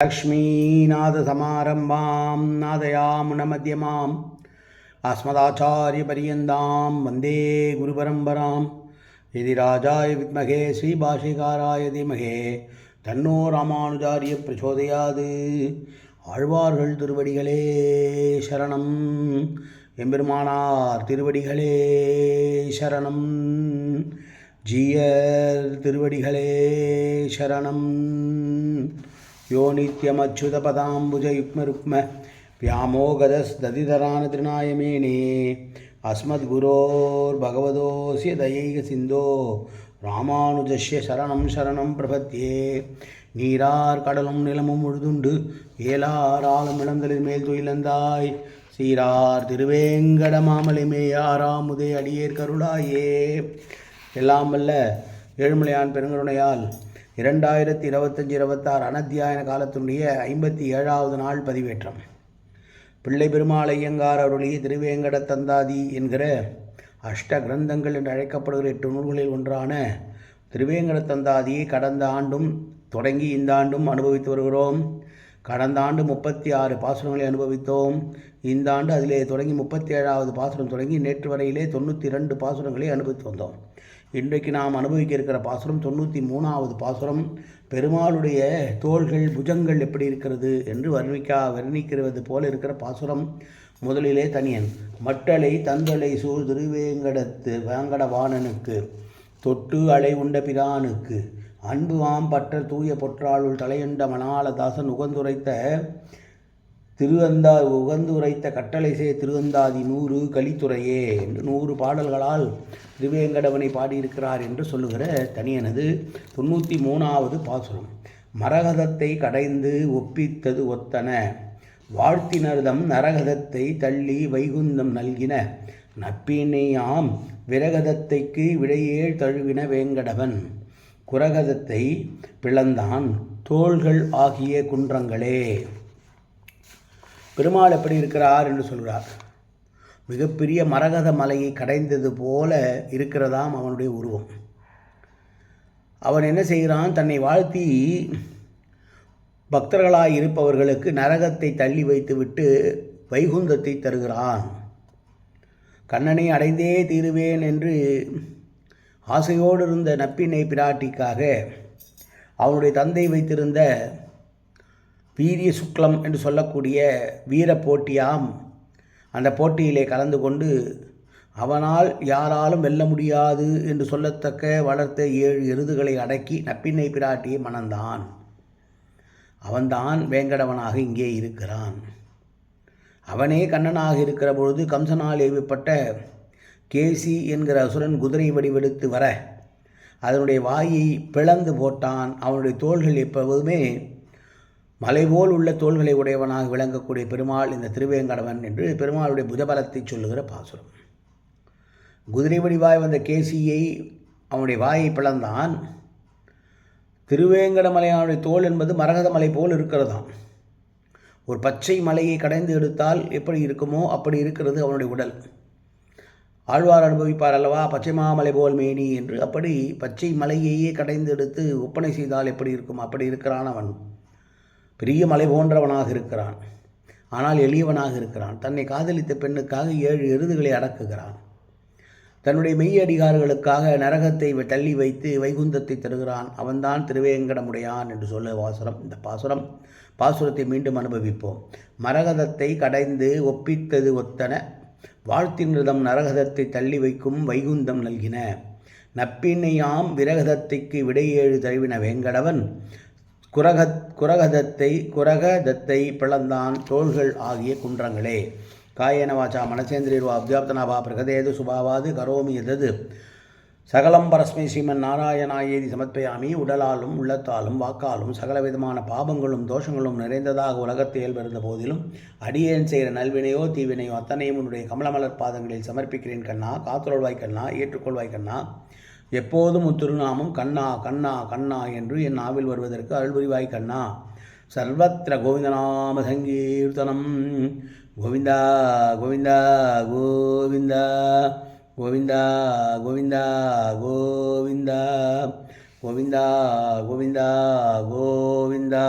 லக்ஷ்மீநாதசமாரம்பாம் நாதயாமுனமத்தியமாம் ஆஸ்மதாச்சாரியபரியந்தாம் வந்தே குருபரம்பராம் இது ராஜாய வித்மகே ஸ்ரீபாஷிகாராய தீமகே தன்னோ ராமானுஜாரிய பிரச்சோதையாது ஆழ்வார்கள் திருவடிகளே சரணம். எம்பெருமானார் திருவடிகளே சரணம். ஜீயர் திருவடிகளே சரணம். യോ നിത്യമച്യുതപദാംബുജയുഗ്മരുക്മ വ്യാമോഗതസ്തതിധരാനതൃണായമേണേ അസ്മദ്ഗുരോർഭഗവതോസ്യ ദയൈക സിന്ധോ ராமானுஜஸ்ய சரணம் சரணம் பிரபத்தியே நீரார் கடலும் நிலமும் முழுதுண்டு ஏலார் ஆளும் இளந்தலில் மேல் துயிலந்தாய் சீரார் திருவேங்கட மாமலிமே ஆறாமுதே அடியேர் கருளாயே எல்லாம் வல்ல ஏழுமலையான் பெருங்கருணையால் இரண்டாயிரத்தி இருபத்தஞ்சி இருபத்தாறு அனத்தியாயன காலத்தினுடைய ஐம்பத்தி ஏழாவது நாள் பதிவேற்றம். பிள்ளை பெருமாள் ஐயங்கார் அருளிய திருவேங்கட தந்தாதி என்கிற அஷ்ட கிரந்தங்கள் என்று அழைக்கப்படுகிற எட்டு நூல்களில் ஒன்றான திருவேங்கட தந்தாதியை கடந்த ஆண்டும் தொடங்கி இந்த ஆண்டும் அனுபவித்து வருகிறோம். கடந்த ஆண்டு முப்பத்தி ஆறு பாசுரங்களை அனுபவித்தோம். இந்த ஆண்டு அதிலே தொடங்கி முப்பத்தி ஏழாவது பாசுரம் தொடங்கி நேற்று வரையிலே தொண்ணூற்றி ரெண்டு பாசுரங்களை அனுபவித்து வந்தோம். இன்றைக்கு நாம் அனுபவிக்க இருக்கிற பாசுரம் தொண்ணூற்றி மூணாவது பாசுரம் பெருமாளுடைய தோள்கள் புஜங்கள் எப்படி இருக்கிறது? என்று வர்ணிக்கா வர்ணிக்கிறது போல இருக்கிற பாசுரம் முதலிலே தனியன். மட்டளை தந்தளை சூழ் திருவேங்கடத்து வேங்கடவாணனுக்கு தொட்டு அலை உண்ட பிரானுக்கு அன்புவாம் பற்ற தூய பொற்றாளுள் தலையுண்ட மணாலதாசன் உகந்துரைத்த திருவந்தா உகந்துரைத்த கட்டளை சே திருவந்தாதி நூறு கலித்துறையே என்று நூறு பாடல்களால் திருவேங்கடவனை பாடியிருக்கிறார் என்று சொல்லுகிற தனியனது தொண்ணூற்றி மூணாவது பாசுரம். மரகதத்தை கடைந்து ஒப்பித்தது ஒத்தன. வாழ்த்தினர்தம் நரகதத்தை தள்ளி வைகுந்தம் நல்கின. நப்பினையாம் விரகதத்தைக்கு விடையேழ் தழுவின வேங்கடவன். குரகதத்தை பிளந்தான் தோள்கள் ஆகிய குன்றங்களே. பெருமாள் எப்படி இருக்கிறார் என்று சொல்கிறார். மிகப்பெரிய மரகத மலையை கடைந்தது போல இருக்கிறதாம் அவனுடைய உருவம். அவன் என்ன செய்கிறான்? தன்னை வாழ்த்தி பக்தர்களாய் இருப்பவர்களுக்கு நரகத்தை தள்ளி வைத்துவிட்டு வைகுந்தத்தை தருகிறான். கண்ணனை அடைந்தே தீருவேன் என்று ஆசையோடு இருந்த நப்பினை பிராட்டிக்காக அவனுடைய தந்தை வைத்திருந்த வீரிய சுக்லம் என்று சொல்லக்கூடிய வீர போட்டியாம். அந்த போட்டியிலே கலந்து கொண்டு அவனால் யாராலும் வெல்ல முடியாது என்று சொல்லத்தக்க வளர்த்த ஏழு எருதுகளை அடக்கி நப்பிண்ணை பிராட்டியை மணந்தான். அவன்தான் வேங்கடவனாக இங்கே இருக்கிறான். அவனே கண்ணனாக இருக்கிற பொழுது கம்சனால் ஏவிப்பட்ட கேசி என்கிற அசுரன் குதிரை வடிவெடுத்து வர அதனுடைய வாயை பிளந்து போட்டான். அவனுடைய தோள்கள் எப்போதுமே மலைபோல் உள்ள தோள்களை உடையவனாக விளங்கக்கூடிய பெருமாள் இந்த திருவேங்கடவன் என்று பெருமாளுடைய புதபலத்தை சொல்லுகிற பாசுரம். குதிரை வடிவாய் வந்த கேசியை அவனுடைய வாயை பிளந்தான். திருவேங்கடமலையானுடைய தோல் என்பது மரகத மலை போல் இருக்கிறதாம். ஒரு பச்சை மலையை கடைந்து எடுத்தால் எப்படி இருக்குமோ அப்படி இருக்கிறது அவனுடைய உடல். ஆழ்வார் அனுபவிப்பார் அல்லவா பச்சை மாமலை போல் மேனி என்று. அப்படி பச்சை மலையையே கடைந்து எடுத்து ஒப்பனை செய்தால் எப்படி இருக்கும்? அப்படி இருக்கிறான் அவன். பெரிய மலை போன்றவனாக இருக்கிறான். ஆனால் எளியவனாக இருக்கிறான். தன்னை காதலித்த பெண்ணுக்காக ஏழு எருதுகளை அடக்குகிறான். தன்னுடைய மெய்யடிகார்களுக்காக நரகத்தை தள்ளி வைத்து வைகுந்தத்தை தருகிறான். அவன்தான் திருவேங்கடமுடையான் என்று சொல்ல வாசுரம். இந்த பாசுரம் பாசுரத்தை மீண்டும் அனுபவிப்போம். மரகதத்தை கடைந்து ஒப்பித்தது ஒத்தன. வாழ்த்தினிருதம் நரகதத்தை தள்ளி வைக்கும் வைகுந்தம் நல்கின. நப்பினையாம் விரகதத்தைக்கு விடையேழு தழுவின வேங்கடவன். குரகத் குரகதத்தை குரகதத்தை பிளந்தான் தோள்கள் ஆகிய குன்றங்களே. காயன வாச்சா மனசேந்திரியர்வா அப்தியாப்தனாவா பிரகதேது சுபாவாது கரோமி எதது சகலம் பரஸ்மை ஸ்ரீமன் நாராயணாயேதி சமர்ப்பயாமி உடலாலும் உள்ளத்தாலும் வாக்காலும் சகல விதமான பாபங்களும் தோஷங்களும் நிறைந்ததாக உலகத்தை இயல்பிருந்த போதிலும் அடியேன் செய்கிற நல்வினையோ தீவினையோ அத்தனையும் உன்னுடைய கமலமலர் பாதங்களில் சமர்ப்பிக்கிறேன் கண்ணா காத்துருள்வாய் கண்ணா ஏற்றுக்கொள்வாய் கண்ணா. எப்போதும் உத்திருநாமம் கண்ணா கண்ணா கண்ணா என்று என் நாவில் வருவதற்கு அருள்புரிவாய் கண்ணா. சர்வத்திர கோவிந்தநாம சங்கீர்த்தனம். கோவிந்தா கோவிந்தா கோவிந்தா கோவிந்தா கோவிந்தா கோவிந்தா கோவிந்தா கோவிந்தா கோவிந்தா.